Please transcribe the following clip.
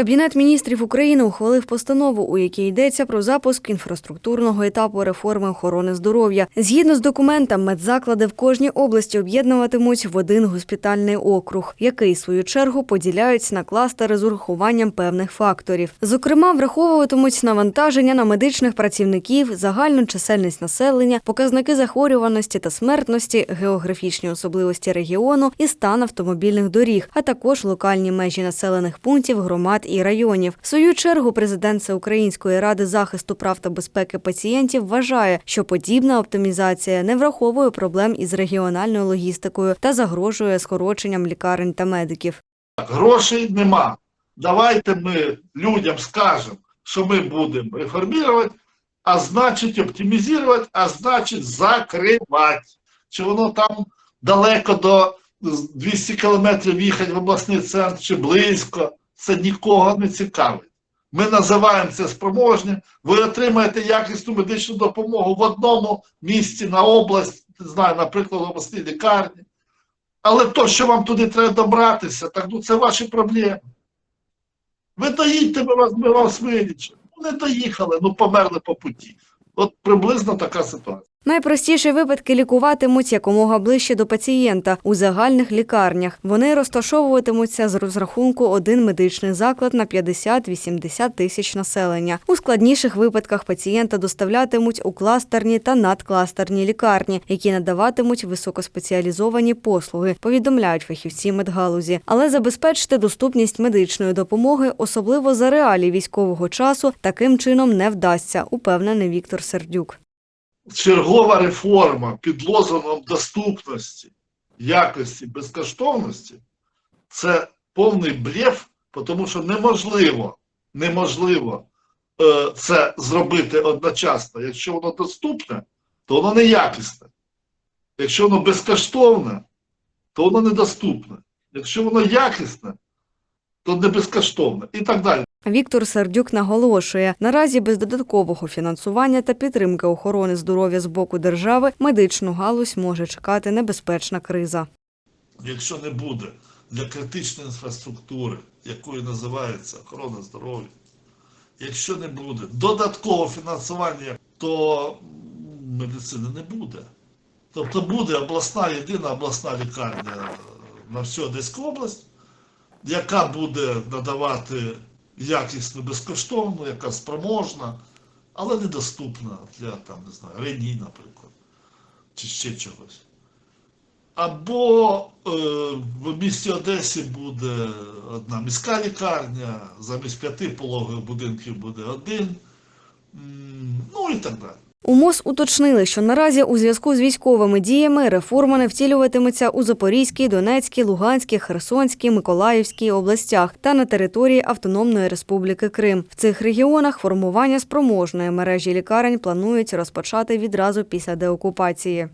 Кабінет міністрів України ухвалив постанову, у якій йдеться про запуск інфраструктурного етапу реформи охорони здоров'я. Згідно з документом, медзаклади в кожній області об'єднуватимуть в один госпітальний округ, який в свою чергу поділяють на кластери з урахуванням певних факторів. Зокрема, враховуватимуть навантаження на медичних працівників, загальну чисельність населення, показники захворюваності та смертності, географічні особливості регіону і стан автомобільних доріг, а також локальні межі населених пунктів, громад і районів. В свою чергу президент Всеукраїнської ради захисту прав та безпеки пацієнтів вважає, що подібна оптимізація не враховує проблем із регіональною логістикою та загрожує скороченням лікарень та медиків. Грошей нема. Давайте ми людям скажемо, що ми будемо реформувати, а значить оптимізувати, а значить закривати. Чи воно там далеко до 200 кілометрів їхати в обласний центр, чи близько, це нікого не цікавить. Ми називаємо це спроможним. Ви отримаєте якісну медичну допомогу в одному місці на область, не знаю, наприклад, в обласній лікарні. Але то, що вам туди треба добратися, так ну це ваші проблеми. Ви доїдьте, ми вас, ми вас вилічимо. Ну не доїхали, ну померли по путі. От приблизно така ситуація. Найпростіші випадки лікуватимуть якомога ближче до пацієнта у загальних лікарнях. Вони розташовуватимуться з розрахунку один медичний заклад на 50-80 тисяч населення. У складніших випадках пацієнта доставлятимуть у кластерні та надкластерні лікарні, які надаватимуть високоспеціалізовані послуги, повідомляють фахівці медгалузі. Але забезпечити доступність медичної допомоги, особливо за реалії військового часу, таким чином не вдасться, упевнений Віктор Сердюк. Чергова реформа під лозунгом доступності, якості, безкоштовності це повний блеф, тому що неможливо, неможливо е, це зробити одночасно. Якщо воно доступне, то воно неякісне. Якщо воно безкоштовне, то воно недоступне. Якщо воно якісне, то не безкоштовне і так далі. Віктор Сердюк наголошує, наразі без додаткового фінансування та підтримки охорони здоров'я з боку держави медичну галузь може чекати небезпечна криза. Якщо не буде для критичної інфраструктури, якою називається охорона здоров'я, якщо не буде додаткового фінансування, то медицини не буде. Тобто буде обласна, єдина обласна лікарня на всю Одеську область, яка буде надавати якісну, безкоштовну, яка спроможна, але недоступна для там, не знаю, Рені, наприклад, чи ще чогось. Або е, в місті Одесі буде одна міська лікарня, замість п'яти пологових будинків буде один, ну і так далі. У МОЗ уточнили, що наразі у зв'язку з військовими діями реформа не втілюватиметься у Запорізькій, Донецькій, Луганській, Херсонській, Миколаївській областях та на території Автономної Республіки Крим. В цих регіонах формування спроможної мережі лікарень планують розпочати відразу після деокупації.